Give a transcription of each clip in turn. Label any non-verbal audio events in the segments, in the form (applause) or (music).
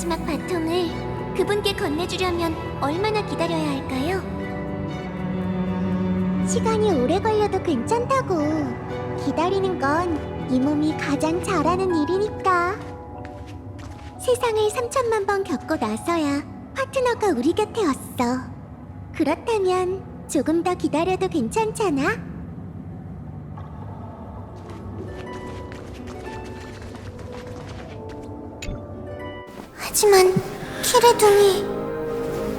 마지막 바통을 그분께 건네주려면 얼마나 기다려야 할까요? 시간이 오래 걸려도 괜찮다고. 기다리는 건 이 몸이 가장 잘하는 일이니까. 세상을 3천만 번 겪고 나서야 파트너가 우리 곁에 왔어. 그렇다면 조금 더 기다려도 괜찮잖아? 하지만 키레둥이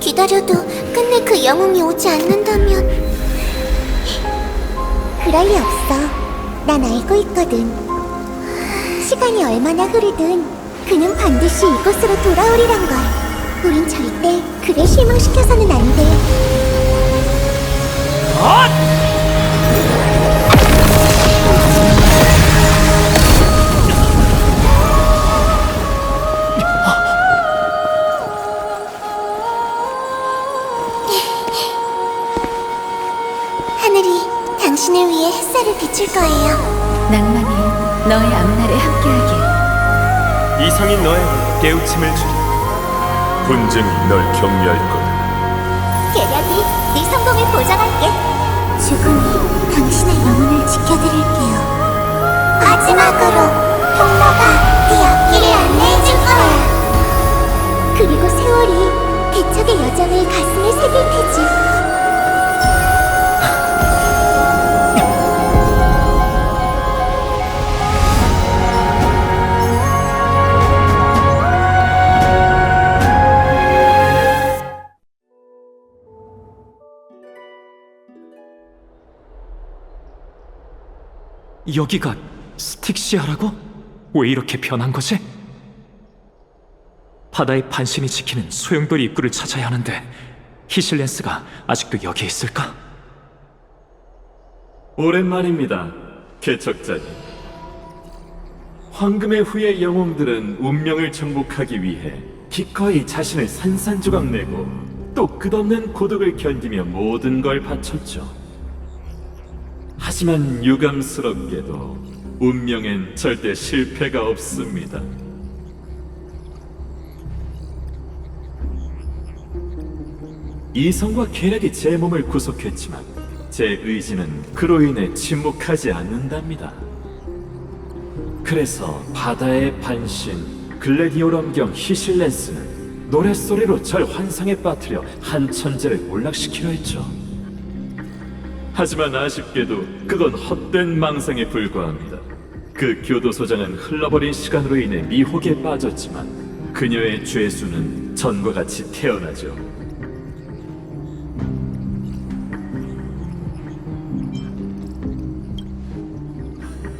기다려도 끝내 그 영웅이 오지 않는다면 그럴 리 없어. 난 알고 있거든. 시간이 얼마나 흐르든 그는 반드시 이곳으로 돌아오리란 걸. 우린 절대 그를 실망시켜서는 안돼. 하 낭만이 너의 앞날에 함께하길. 이성인 너의 깨우침을 주리 분쟁이 널 격려할 거다 계략이 네 성공을 보장할게. 죽음이 당신의 영혼을 지켜드릴게요. 마지막으로 통로가 여기가 스틱시아라고? 왜 이렇게 변한 거지? 바다의 반신이 지키는 소용돌이 입구를 찾아야 하는데 히실렌스가 아직도 여기에 있을까? 오랜만입니다, 개척자님. 황금의 후예 영웅들은 운명을 정복하기 위해 기꺼이 자신을 산산조각 내고 또 끝없는 고독을 견디며 모든 걸 바쳤죠. 하지만 유감스럽게도 운명엔 절대 실패가 없습니다. 이성과 계략이 제 몸을 구속했지만 제 의지는 그로 인해 침묵하지 않는답니다. 그래서 바다의 반신 글래디오럼경 히실렌스는 노랫소리로 절 환상에 빠뜨려 한 천재를 몰락시키려 했죠. 하지만 아쉽게도 그건 헛된 망상에 불과합니다. 그 교도소장은 흘러버린 시간으로 인해 미혹에 빠졌지만 그녀의 죄수는 전과 같이 태어나죠.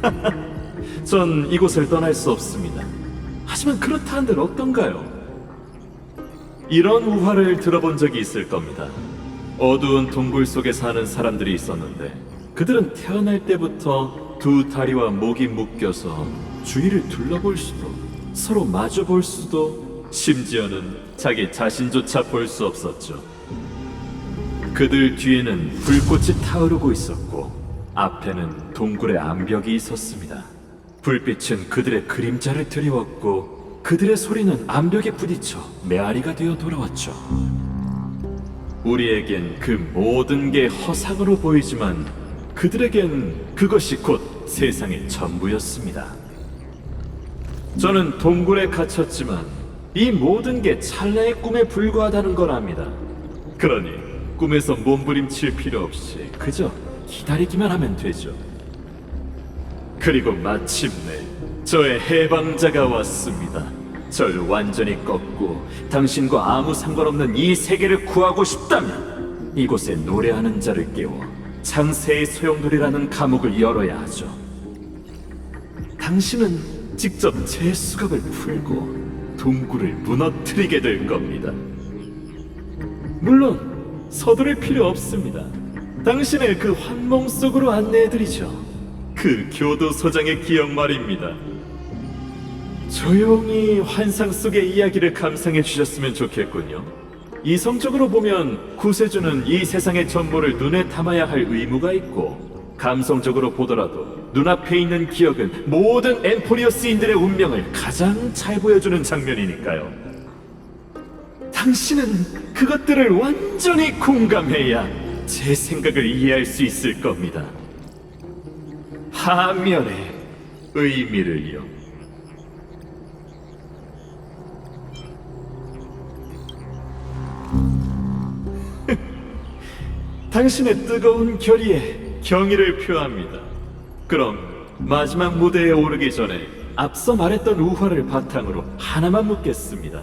(laughs) 전 이곳을 떠날 수 없습니다. 하지만 그렇다 한들 어떤가요? 이런 우화를 들어본 적이 있을 겁니다. 어두운 동굴 속에 사는 사람들이 있었는데 그들은 태어날 때부터 두 다리와 목이 묶여서 주위를 둘러볼 수도 서로 마주 볼 수도 심지어는 자기 자신조차 볼 수 없었죠. 그들 뒤에는 불꽃이 타오르고 있었고 앞에는 동굴의 암벽이 있었습니다. 불빛은 그들의 그림자를 드리웠고 그들의 소리는 암벽에 부딪혀 메아리가 되어 돌아왔죠. 우리에겐 그 모든 게 허상으로 보이지만 그들에겐 그것이 곧 세상의 전부였습니다. 저는 동굴에 갇혔지만 이 모든 게 찰나의 꿈에 불과하다는 걸 압니다. 그러니 꿈에서 몸부림칠 필요 없이 그저 기다리기만 하면 되죠. 그리고 마침내 저의 해방자가 왔습니다. 절 완전히 꺾고 당신과 아무 상관없는 이 세계를 구하고 싶다면 이곳에 노래하는 자를 깨워 창세의 소용돌이라는 감옥을 열어야 하죠. 당신은 직접 제 수갑을 풀고 동굴을 무너뜨리게 될 겁니다. 물론 서두를 필요 없습니다. 당신을 그 환몽 속으로 안내해드리죠. 그 교도소장의 기억 말입니다. 조용히 환상 속의 이야기를 감상해 주셨으면 좋겠군요. 이성적으로 보면 구세주는 이 세상의 전부를 눈에 담아야 할 의무가 있고 감성적으로 보더라도 눈앞에 있는 기억은 모든 엠포리어스인들의 운명을 가장 잘 보여주는 장면이니까요. 당신은 그것들을 완전히 공감해야 제 생각을 이해할 수 있을 겁니다. 하면의 의미를요. 당신의 뜨거운 결의에 경의를 표합니다. 그럼 마지막 무대에 오르기 전에 앞서 말했던 우화를 바탕으로 하나만 묻겠습니다.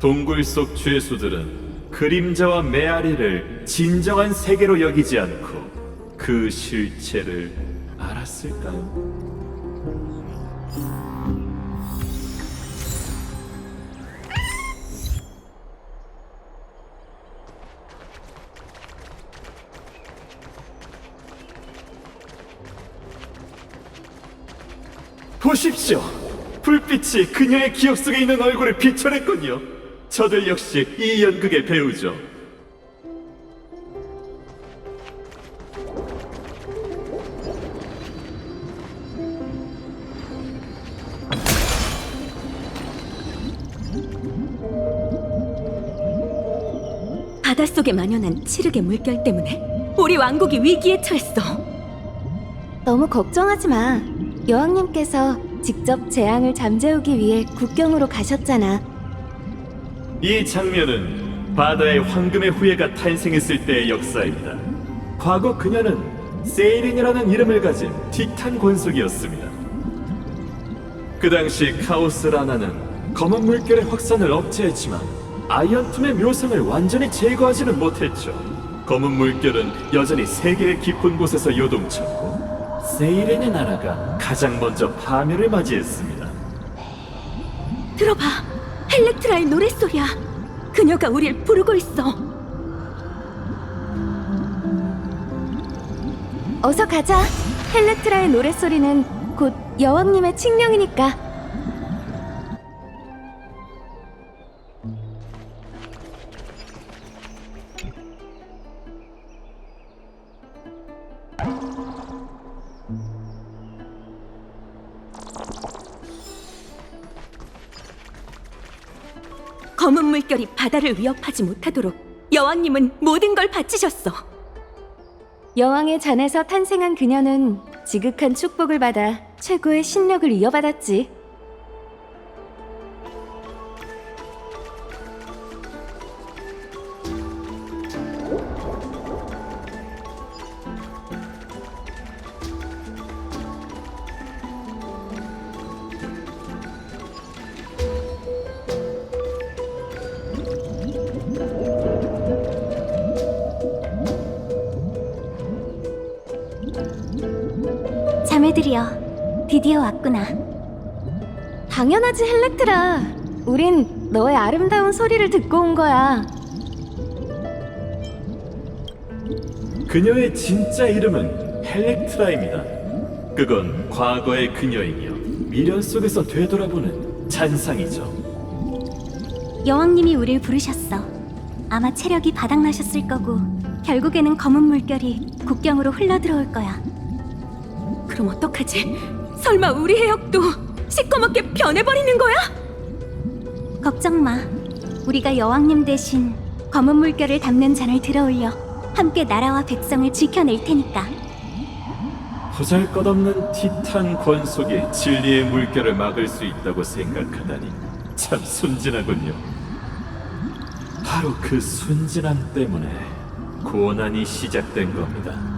동굴 속 죄수들은 그림자와 메아리를 진정한 세계로 여기지 않고 그 실체를 알았을까요? 보십시오. 불빛이 그녀의 기억 속에 있는 얼굴을 비춰냈군요. 저들 역시 이 연극의 배우죠. 바닷속에 만연한 칠흑의 물결 때문에 우리 왕국이 위기에 처했어. 너무 걱정하지 마. 여왕님께서 직접 재앙을 잠재우기 위해 국경으로 가셨잖아. 이 장면은 바다의 황금의 후예가 탄생했을 때의 역사입니다. 과거 그녀는 세이린이라는 이름을 가진 티탄 권속이었습니다. 그 당시 카오스 라나는 검은 물결의 확산을 억제했지만 아이언툼의 묘성을 완전히 제거하지는 못했죠. 검은 물결은 여전히 세계의 깊은 곳에서 요동쳤고 세이렌의 나라가 가장 먼저 파멸을 맞이했습니다. 들어봐, 헬렉트라의 노랫소리야. 그녀가 우릴 부르고 있어. 어서 가자. 헬레트라의 노랫소리는 곧 여왕님의 칙령이니까. 검은 물결이 바다를 위협하지 못하도록 여왕님은 모든 걸 바치셨어. 여왕의 잔에서 탄생한 그녀는 지극한 축복을 받아 최고의 신력을 이어받았지. 자매들이여, 드디어 왔구나. 당연하지, 헬렉트라. 우린 너의 아름다운 소리를 듣고 온 거야. 그녀의 진짜 이름은 헬렉트라입니다. 그건 과거의 그녀이며 미련 속에서 되돌아보는 잔상이죠. 여왕님이 우릴 부르셨어. 아마 체력이 바닥나셨을 거고, 결국에는 검은 물결이 국경으로 흘러들어올 거야. 그럼 어떡하지? 설마 우리 해역도 시커멓게 변해버리는 거야? 걱정 마. 우리가 여왕님 대신 검은 물결을 담는 잔을 들어올려 함께 나라와 백성을 지켜낼 테니까. 보잘것없는 티탄 권속이 진리의 물결을 막을 수 있다고 생각하다니 참 순진하군요. 바로 그 순진함 때문에 고난이 시작된 겁니다.